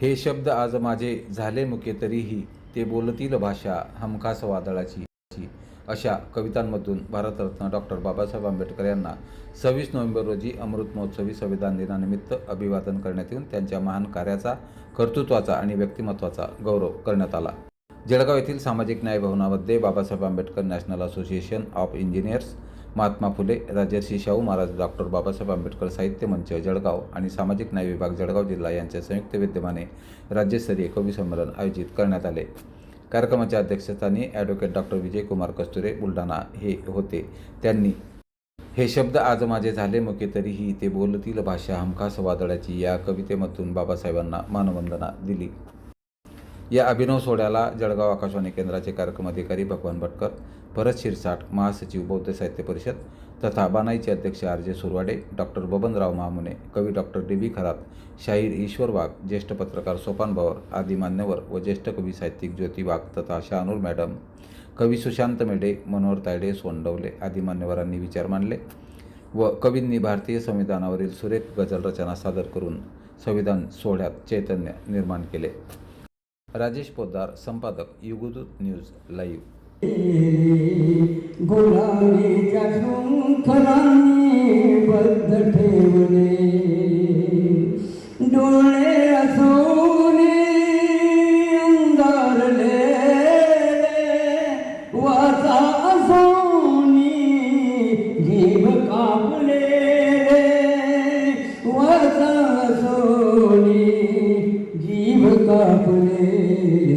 हे शब्द आज माझे झाले मुके तरीही ते बोलतील भाषा हमखास वादळाची. अशा कवितांमधून भारतरत्न डॉक्टर बाबासाहेब आंबेडकर यांना सव्वीस नोव्हेंबर रोजी अमृत महोत्सवी संविधान दिनानिमित्त अभिवादन करण्यात येऊन त्यांच्या महान कार्याचा कर्तृत्वाचा आणि व्यक्तिमत्वाचा गौरव करण्यात आला. जळगाव येथील सामाजिक न्याय भवनामध्ये Babasaheb Ambedkar National Association of Engineers Mahatma Phule Rajarshi Shahu Maharaj doctor Babasaheb Ambedkar साहित्य मंच जळगाव आणि सामाजिक न्याय विभाग जळगाव जिल्हा यांच्या संयुक्त विद्यमाने राज्यस्तरीय कवी संमेलन आयोजित करण्यात आले. कार्यक्रमाच्या अध्यक्षस्थानी ॲडव्होकेट डॉक्टर विजयकुमार कस्तुरे बुलढाणा हे होते. त्यांनी हे शब्द आज माझे झाले मुके तरीही ते बोलतील भाषा हमखास वादळाची या कवितेमधून बाबासाहेबांना मानवंदना दिली. या अभिनव सोहळ्याला जळगाव आकाशवाणी केंद्राचे कार्यक्रम अधिकारी भगवान भटकर भरत शिरसाट महासचिव बौद्ध साहित्य परिषद तथा बानाईचे अध्यक्ष R J Surwade doctor Babanrao महामुने कवी डॉक्टर डी बी खरात शाहीर ईश्वर वाघ ज्येष्ठ पत्रकार सोपान भवर आदी मान्यवर व ज्येष्ठ कवी साहित्यिक ज्योती वाघ तथा शहानूर मॅडम कवी सुशांत मेढे मनोहर तायडे सोंडवले आदी मान्यवरांनी विचार मांडले व कवींनी भारतीय संविधानावरील सुरेख गझल रचना सादर करून संविधान सोहळ्यात चैतन्य निर्माण केले. राजेश पोद्दार संपादक युगदूत न्यूज लाईव्ह. अपने